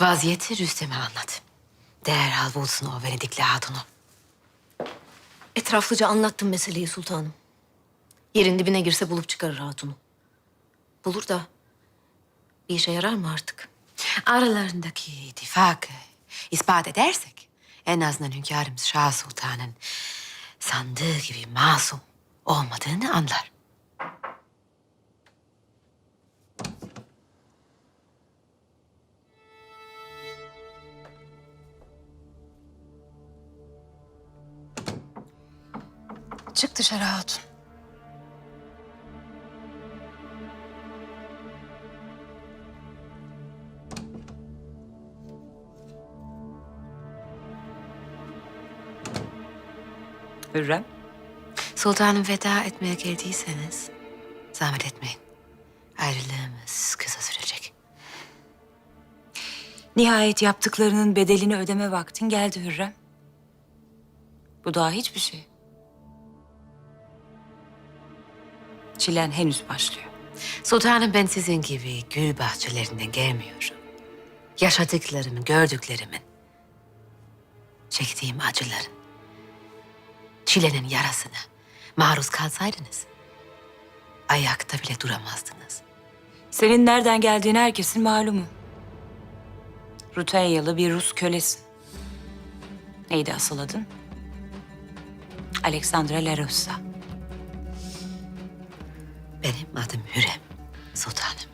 Vaziyeti Rüstem'e anlat. Derhal bulsun o Venedikli hatunu. Etraflıca anlattım meseleyi sultanım. Yerin dibine girse bulup çıkarır hatunu. Bulur da bir işe yarar mı artık? Aralarındaki ittifakı ispat edersek en azından hünkârımız Şah Sultan'ın sandığı gibi masum olmadığını anlar. Çık dışarı hatun. Hürrem. Sultanım veda etmeye geldiyseniz zahmet etmeyin. Ayrılığımız kısa sürecek. Nihayet yaptıklarının bedelini ödeme vaktin geldi Hürrem. Bu daha hiçbir şey. Çilen henüz başlıyor. Sultanım ben sizin gibi gül bahçelerinden gelmiyorum. Yaşadıklarımın, gördüklerimin, çektiğim acıların, çilenin yarasına maruz kalsaydınız ayakta bile duramazdınız. Senin nereden geldiğin herkesin malumu. Rutenyalı bir Rus kölesin. Neydi asıl adın? Alexandra Larossa. Benim adım Hürrem Sultanım.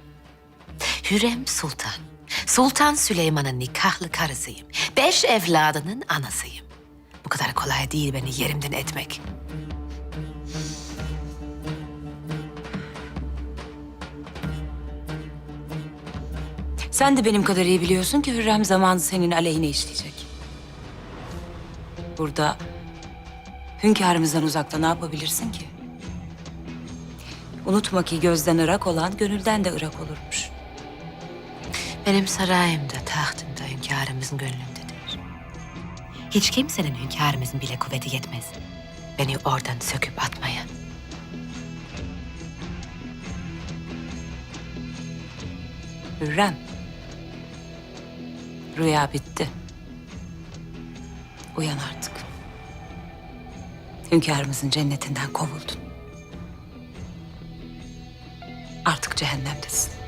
Hürrem Sultan. Sultan Süleyman'ın nikahlı karısıyım. Beş evladının anasıyım. Bu kadar kolay değil beni yerimden etmek. Sen de benim kadar iyi biliyorsun ki Hürrem zamanı senin aleyhine işleyecek. Burada hünkârımızdan uzakta ne yapabilirsin ki? Unutma ki gözden ırak olan gönülden de ırak olurmuş. Benim sarayımda, tahtımda hünkârımızın gönlündedir. Hiç kimsenin hünkârımızın bile kuvveti yetmez. Beni oradan söküp atmaya. Hürrem. Rüya bitti. Uyan artık. Hünkârımızın cennetinden kovuldun. Cehennemdesin.